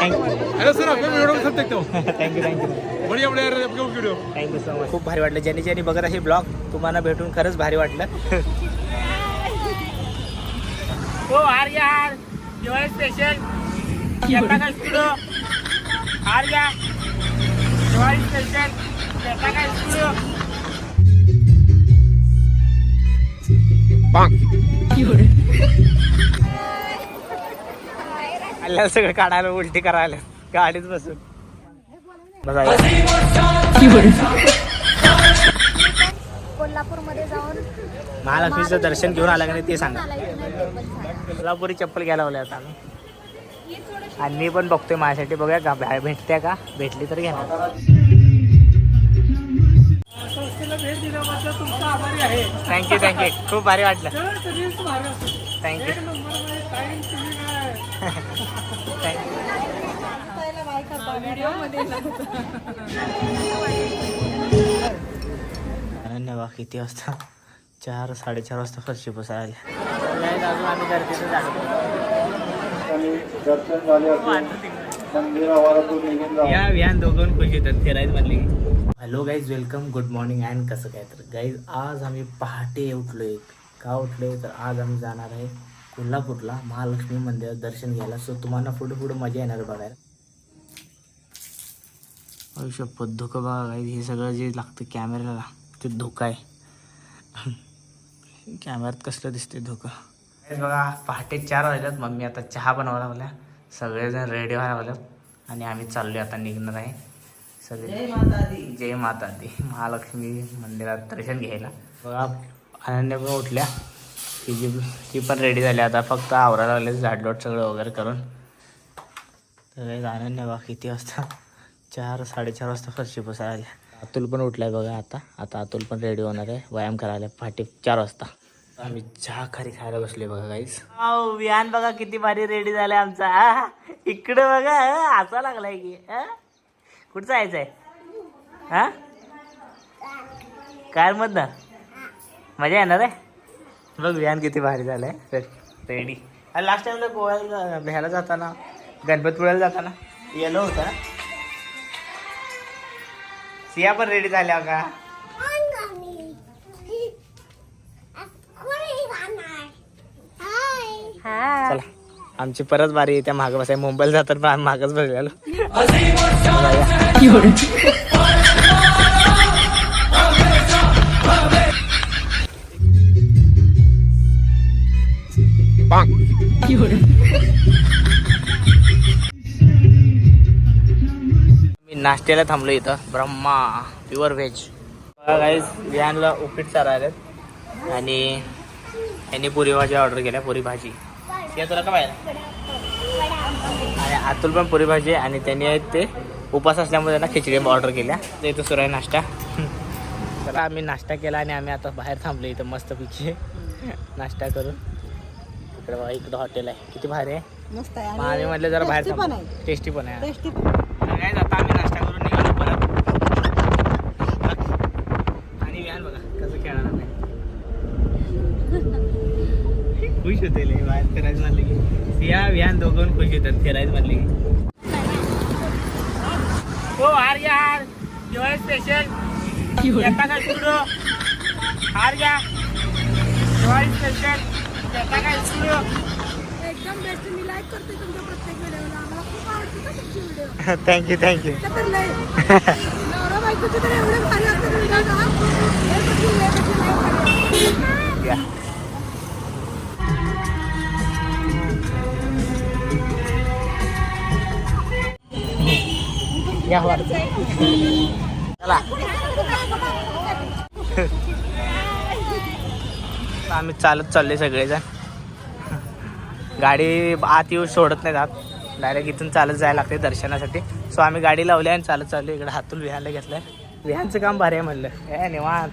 Thank you sir हूँ thank you thank you बढ़िया बढ़िया यार आपका वीडियो थँक्यू सो मच खूप भारी वाटलं. ज्यांनी ज्यांनी बघत असे ब्लॉग तुम्हाला भेटून खरंच भारी वाटलं. हो आर्या हार. दिवाळी स्पेशल काय स्टुडिओ आर्या दिवाळी स्पेशल येता काय स्टुडिओ आल्याला सगळं काढायला उलटी करायला. गाडीत बसून. बघा. कोल्हापूरमध्ये जाऊन महालक्ष्मीचं दर्शन घेऊन आलं का नाही ते सांगा. कोल्हापुरी चप्पल घ्यायला लावल्या आता आम्ही. आणि मी पण बघतोय माझ्यासाठी. बघूया का भे- भेटत्या का? भेटली तर थँक्यू थँक्यू खूप भारी वाटलं. थँक्यू अनन्या बा किती वाजता? चार साडेचार वाजता फरशी पुसायला अजून आम्ही गर्दीतच आलो. या विहान दोघं खुश येतात फिरायला म्हणले. Hello guys welcome good morning and कसं काय तर गाईज आज आम्ही पहाटे उठलोय. का उठलोय? तर आज आम्ही जाणार आहे कोल्हापूरला महालक्ष्मी मंदिरात दर्शन घ्यायला. सो तुम्हाला पुढे पुढे मजा येणार बघायला. आयुष्य धोका बघा गाईज हे सगळं जे लागतं कॅमेऱ्याला ते धोका आहे. कॅमेऱ्यात कसलं दिसते धोका? गाईज बघा पहाटे चार वाजल्यात. मम्मी आता चहा बनवायला लागल्या. सगळेजण रेडी व्हायला लागल्यात. आणि आम्ही चाललोय. आता निघणार आहे. सगळे. जय माता दी महालक्ष्मी मंदिरात दर्शन घ्यायला. बघा अनन्या पण उठल्या. ती जी ती पण रेडी झाली. आता फक्त आवरायला लागले. झाडलोट सगळं वगैरे करून. तर काही अनन्या बघा किती वाजता. चार साडेचार वाजता फरशी आल्या अतुल पण उठलाय बघा आता. आता अतुल पण रेडी होणार आहे. व्यायाम करायला पहाटे चार वाजता. आम्ही चहा खारी खायला बसले बघा गाईस विहान बघा किती भारी रेडी झालाय आमचा. इकडं बघा. हसा लागलाय की. आह. कुठं जायचंय? हा? कार मधनं मजा येणार आहे? बघ विहान किती भारी झालंय. रेडी अरे लास्ट टाइमला गोव्याला ह्याला जाताना गणपतपुळ्याला जाताना येलो होता. ना सिया पण रेडी झाल्या का चला आमची परत बारी येत्या मागं बसाय मुंबईला जातात मागच बसलेलो मी नाश्त्याला थांबलो इथं. ब्रह्मा प्युअर व्हेज गाईज विहानला उपीट चारा आणि यांनी पुरी भाजी ऑर्डर केल्या पुरी भाजी. ते तुला का पाहिजे आणि अतुल पण पुरी भाजी आणि त्यांनी आहेत ते उपास असल्यामुळे त्यांना खिचडी ऑर्डर केल्या. तर इथं सुरू आहे नाश्ता. तर आम्ही नाश्ता केला आणि आम्ही आता बाहेर थांबलो इथं मस्तपैकी. नाश्ता करून. इकडे बघा इकडं हॉटेल आहे. किती भारी आहे. मस्त मग आम्ही म्हटलं जरा बाहेर. टेस्टी पण आहे. काय आता आम्ही नाश्ता करून निघालो परत. आणि विहान बघा कसं खेळणार नाही खुश होते बाहेर म्हणलं की. सिया विहान दोघं खुश होतात फिरायचं म्हणले हो हार घ्या हार. दिवाळी स्पेशल स्टुडिओ हार घ्या. दिवाळी स्पेशल येता काय स्टुडिओ एकदम बेस्ट मी लाईक करते तुमच्या प्रत्येक व्हिडिओला. आम्हाला खूप आवडते ना तुमची व्हिडिओ. थँक्यू थँक्यू तर लय. नवरा बायकोचे तर एवढे भारी असतात व्हिडिओ ना. हे कशी कशी लाईक या वर. चला. आम्ही चालत चालले सगळेजण. गाडी आत येऊ सोडत नाही आत. डायरेक्ट इथून चालत जायला लागते दर्शनासाठी. सो आम्ही गाडी लावली आणि चालत चाललो इकडे हातून विहायला घेतलंय. विहांचं काम भारी आहे म्हणलं. हे निवांत.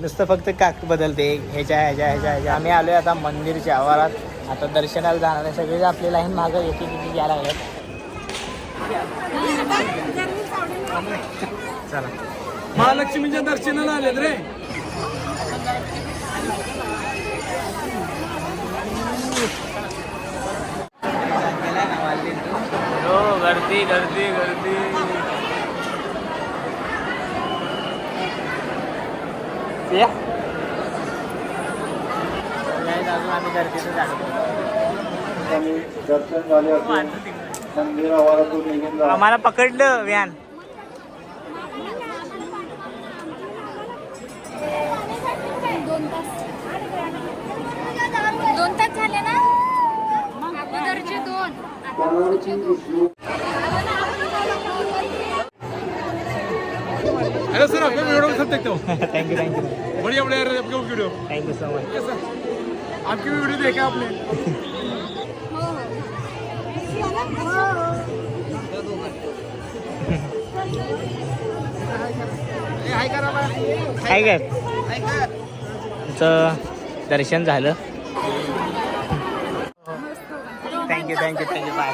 नुसतं फक्त काक बदलते. ह्याच्या ह्याच्या ह्याच्या ह्याच्या. आम्ही आलोय आता मंदिरच्या आवारात. आता दर्शनाला जाणार आहे. सगळे आपली लाईन मागं एक एक घ्यायला लागल्यात चला महालक्ष्मीच्या दर्शनाला आलेत रे. गर्दी गर्दी गर्दी. आम्ही दर्शन झाले आम्हाला पकडलं व्यान. दोन तास दोन तास झाले ना? अगोदरचे दोन. सर आपका वीडियो बना सकते हो थँक्यू थँक्यू बढ़िया बढ़िया रहे आपका video thank you so much yes sir आपकी भी वीडियो देखा आपने काय काय? तुमचं दर्शन झालं. Thank you thank you thank you bye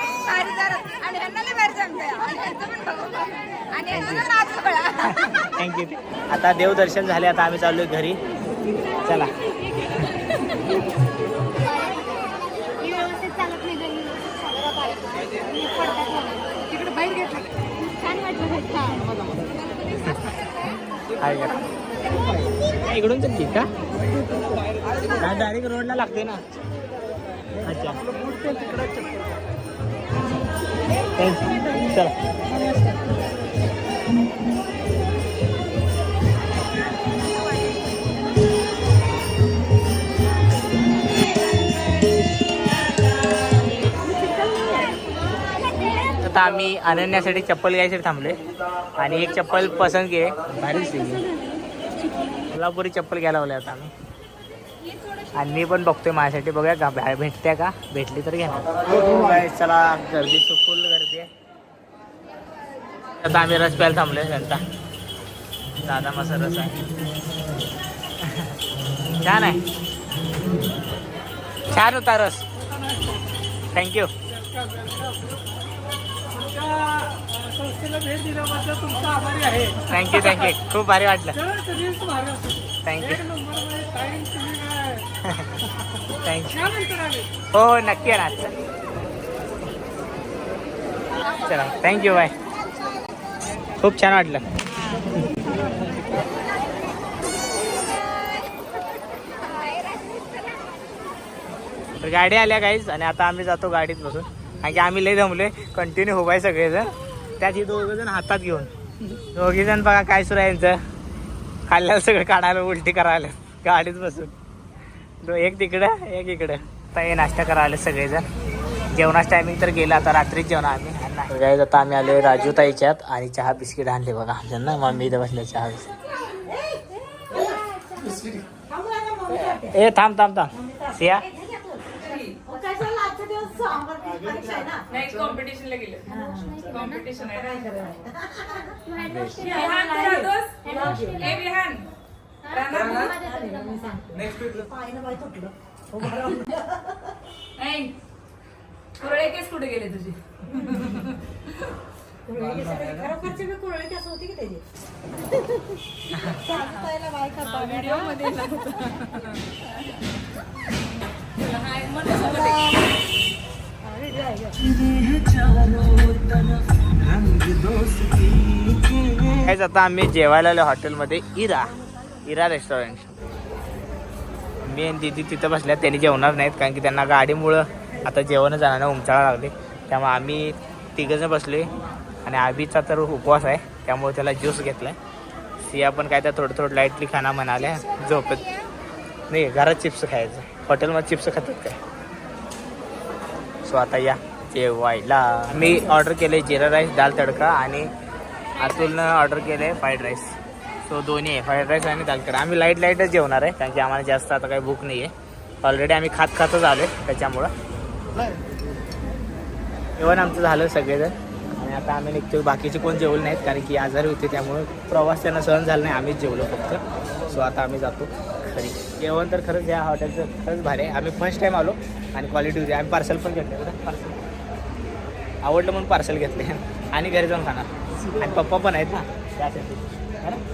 thank you आता देवदर्शन झाले आता आम्ही चाललोय घरी. चला. काय करा इकडून चल का डायरेक्ट रोडला लागते ना. अच्छा. चला. आता आम्ही अनन्यासाठी चप्पल घ्यायसाठी थांबलोय. आणि एक चप्पल पसंत घे. भारीच कोल्हापुरी चप्पल घ्यायला लावले आता आम्ही. आणि मी पण बघतोय माझ्यासाठी. बघूया का भेटत्या का? भेटली तर guys, चला गर्दी फुल गर्दी आहे. आता आम्ही रस प्यायला थांबलोय त्यांचा दादा मसा रस आहे. छान आहे. छान होता रस. थँक्यू संस्थेला भेट दिल्याबद्दल तुमचा आभारी आहे. थँक्यू थँक्यू खूप भारी वाटलं. थँक्यू थँक्यू हो हो नक्की येणार. चला थँक्यू बाय खूप छान वाटलं. तर गाडी आल्या काहीच आणि आता आम्ही जातो गाडीत बसून. कारण की आम्ही लय जमलोय. कंटिन्यू उभाय सगळेजण. त्यात ही दोघं जण हातात घेऊन. दोघी जण बघा काय सुरू आहे यांचं. खाल्ल्याला सगळं काढायला उलटी करायला. गाडीत बसून. दो एक तिकडं एक इकडं. आता हे नाश्ता करायला सगळेजण. जेवणाच टायमिंग तर गेला आता रात्रीच जेवण आम्ही. काय आता आम्ही आलोय राजू ताईच्यात आणि चहा बिस्किट आणले बघा. आमच्या मम्मी इथं बसले चहा बिस्किट. ए थांब थांब थांब. सिया. कॉम्पिटिशनला गेले. कॉम्पिटिशन आहे. विहान तू राहतोस? ए विहान कुरळे केस कुठे गेले तुझे? व्हिडिओमध्ये काहीच आता आम्ही जेवायला आलो हॉटेलमध्ये इरा इरा रेस्टॉरंट मी आणि दिदी तिथं बसल्या त्यांनी जेवणार नाहीत कारण की त्यांना गाडीमुळं आता जेवण जाणार उमचाळा लागले. त्यामुळे आम्ही तिघंजण बसले आणि आबीचा तर उपवास आहे त्यामुळे त्याला ज्यूस घेतला सिया पण काय तर थोडं थोडं लाईटली खाना म्हणाल्या झोपत नाही घरात चिप्स खायचं. हॉटेलमध्ये चिप्स खातात काय? सो आता या जेवायला. मी ऑर्डर केले जिरा राईस दाल तडका आणि अतुलनं ऑर्डर केले फ्राईड राईस सो दोन्ही आहे. फ्राईड राईस आणि दाल तडका. आम्ही लाइट लाईटच जेवणार आहे कारण की आम्हाला जास्त आता काही भूक नाही आहे ऑलरेडी आम्ही खात खातच आलो आहे त्याच्यामुळं. जेवण आमचं झालं सगळेजण. आणि आता आम्ही निघतो बाकीचे कोण जेवले नाहीत कारण की आजारी होते त्यामुळे प्रवास त्यांना सहन झाला नाही. आम्हीच जेवलो फक्त. सो आता आम्ही जातो घरी. जेवण तर खरंच या हॉटेलचं खरंच भारी आहे. आम्ही फर्स्ट टाईम आलो आणि क्वालिटी होती. आम्ही पार्सल पण घेतलं. बरं पार्सल आवडलं म्हणून पार्सल घेतले. आणि घरी जाऊन खाणार. आणि पप्पा पण आहेत ना त्यासाठी.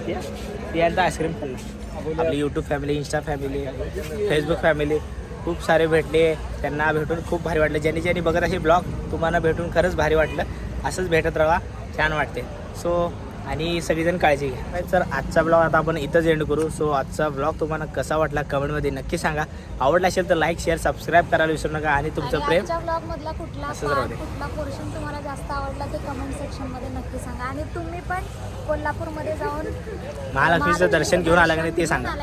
ते- यांचा आईस्क्रीम खाल्लं. आपली YouTube family insta family Facebook family खूप सारे भेटले. त्यांना भेटून खूप भारी वाटलं. ज्यांनी ज्यांनी बघत असे ब्लॉग तुम्हाला भेटून खरंच भारी वाटलं. असंच भेटत राहा. छान वाटते. सो आणि सगळीजण काळजी घ्या. तर आजचा ब्लॉग आता आपण इथंच एंड करू. सो आजचा ब्लॉग तुम्हाला कसा वाटला कमेंटमध्ये नक्की सांगा. आवडला असेल तर लाईक शेअर सबस्क्राईब करायला विसरू नका. आणि तुमचं प्रेम आजच्या ब्लॉग मधला कुठला कुठला पोर्शन तुम्हाला जास्त आवडला ते कमेंट सेक्शनमध्ये नक्की सांगा. आणि तुम्ही पण कोल्हापूरमध्ये जाऊन महालक्ष्मीचं दर्शन घेऊन आला का नाही ते सांगा.